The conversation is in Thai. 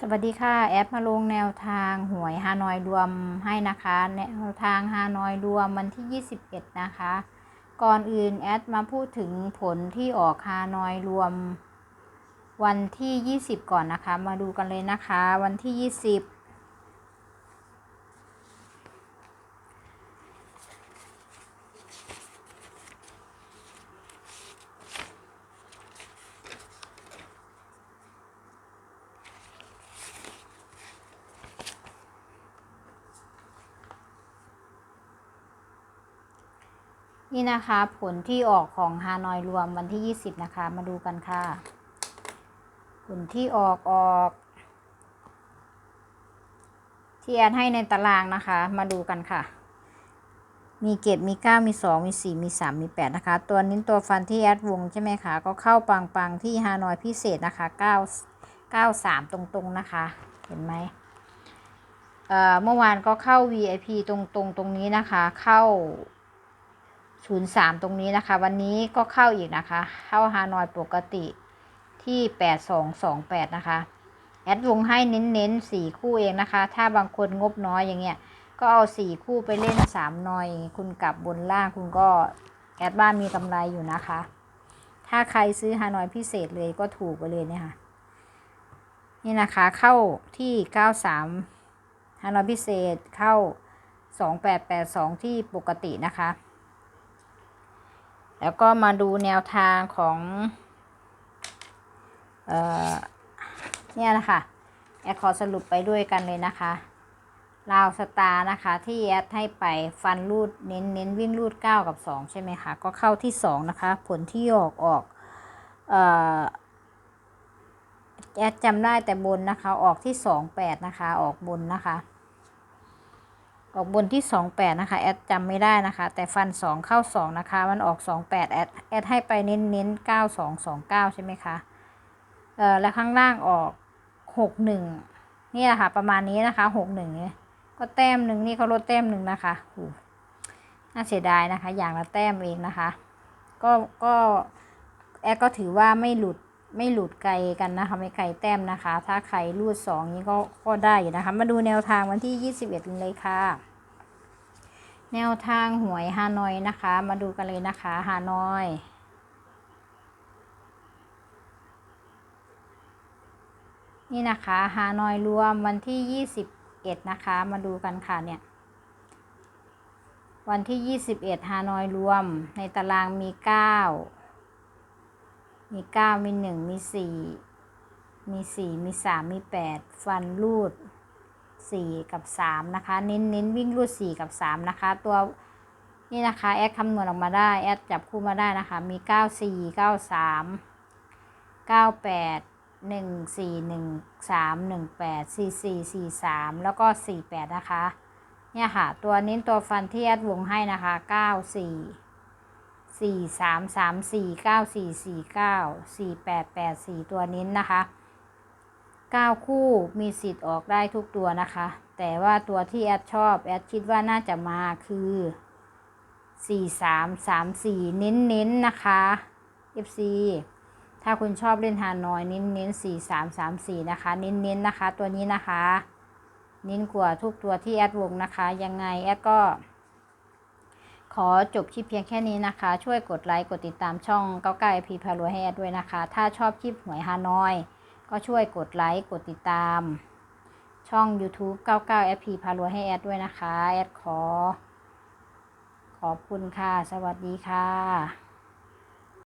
สวัสดีค่ะ แอดมาลงแนวทางหวยฮานอยรวมให้นะคะ แนวทางฮานอยรวมวันที่ 21 นะคะ ก่อนอื่นแอดมาพูดถึงผลที่ออกฮานอยรวม วันที่ 20 ก่อนนะคะ มาดูกันเลยนะคะ วันที่ 20 นี่นะคะผลที่ออกของฮานอยรวมวันที่ 20 นะคะ มาดูกันค่ะ ผลที่ออกออก ที่แอดให้ในตารางนะคะ มาดูกันค่ะ มีเก็บมี9มี 2 มี 4 มี 3 มี 8 นะคะ ตัวนี้ตัวฟันที่แอดวงใช่ไหมคะ ก็เข้าปังๆที่ฮานอยพิเศษนะคะ9 9 3 ตรงๆนะคะ เห็นไหมเอ่อเมื่อวานก็เข้า VIP ตรงๆตรงนี้นะคะ เข้า 03 ตรงนี้นะคะ วันนี้ก็เข้าอีกนะคะ เข้าฮานอยปกติที่ 8228 นะคะ แอดวงให้เน้นๆ4คู่เองนะคะ ถ้าบางคนงบน้อยอย่างเงี้ย ก็เอา4คู่ไปเล่น3หน่อยคุณกลับบนล่างคุณก็แอดบ้านมีกำไรอยู่นะคะ ถ้าใครซื้อฮานอยพิเศษเลยก็ถูกไปเลยเนี่ยค่ะ นี่นะคะเข้าที่ 93ฮานอยพิเศษเข้า 2882 ที่ปกตินะคะ แล้วก็มาดูแนวทางของเอ่อเนี่ยนะคะแอดขอสรุปไปด้วยกันเลยนะคะลาวสตาร์นะคะ ที่แอดให้ไปฟันรูดเน้นเน้นวิ่งรูด 9 กับ 2 ใช่ไหมคะ ก็เข้าที่ 2 นะคะ ผลที่ออกออกเอ่อแอดจำได้แต่บนนะคะ ออกที่ 28 นะคะ ออกบนนะคะ ออกบนที่ 28 นะคะ แอดจำไม่ได้นะคะ แต่ฟัน 2 เข้า 2 นะคะ มันออก 28 แอด แอดให้ไปเน้นเน้น9229 ใช่ไหมคะ เอ่อ แล้วข้างล่างออก 61 นี่แหละค่ะ ประมาณนี้นะคะ 61เนี่ยก็แต้มหนึ่งนี่เขาลดแต้มหนึ่งนะคะโหน่าเสียดายนะคะ อย่างละแต้มเองนะคะ ก็ ก็ แอดก็ถือว่าไม่หลุด ไม่หลุดไกลกันนะคะไม่ไกลแต้มนะคะ ถ้าใครรูดสองนี้ก็ก็ได้อยู่นะคะ มาดูแนวทางวันที่ 21เลยค่ะ แนวทางหวยฮานอยนะคะ มาดูกันเลยนะคะฮานอยนี่นะคะฮานอยรวมวันที่ 21 นะคะ มาดูกันค่ะเนี่ย วันที่ 21ฮานอยรวมในตารางมี 9 มี9มี1มี4มี4มี3มี8ฟันรูด4กับ3นะคะ เน้นเน้นวิ่งรูด4กับ3นะคะ ตัวนี่นะคะแอดคำนวณออกมาได้แอดจับคู่มาได้นะคะ มี9 4 9 3 9 8 1 4 1 3 1 8 4 4 4 3แล้วก็4 8นะคะ เนี่ยค่ะ ตัวเน้นตัวฟันที่แอดวงให้นะคะ9 4 4 3 3 4 9 4 4 9 4 8 8 4ตัวเน้นะคะ9คู่มีสิทธิ์ออกได้ทุกตัวนะคะ แต่ว่าตัวที่แอดชอบแอดคิดว่าน่าจะมาคือ4 3 3 4เน้นๆนนะคะ FC ถ้าคุณชอบเล่นฮานอยเน้นเน้นสี่สามสามสี่นะคะ เน้นเน้นนะคะ ตัวนี้นะคะ เน้นกว่าทุกตัวที่แอดวงนะคะ ยังไงแอดก็ ขอจบคลิปเพียงแค่นี้นะคะ ช่วยกดไลค์กดติดตามช่องเก้าไก้าพีพารวยให้ด้วยนะคะ ถ้าชอบคลิปหวยฮานอย ก็ช่วยกดไลค์กดติดตาม ช่อง YouTube 99 FP พารวยให้แอดด้วยนะคะ แอดขอ ขอบคุณค่ะ สวัสดีค่ะ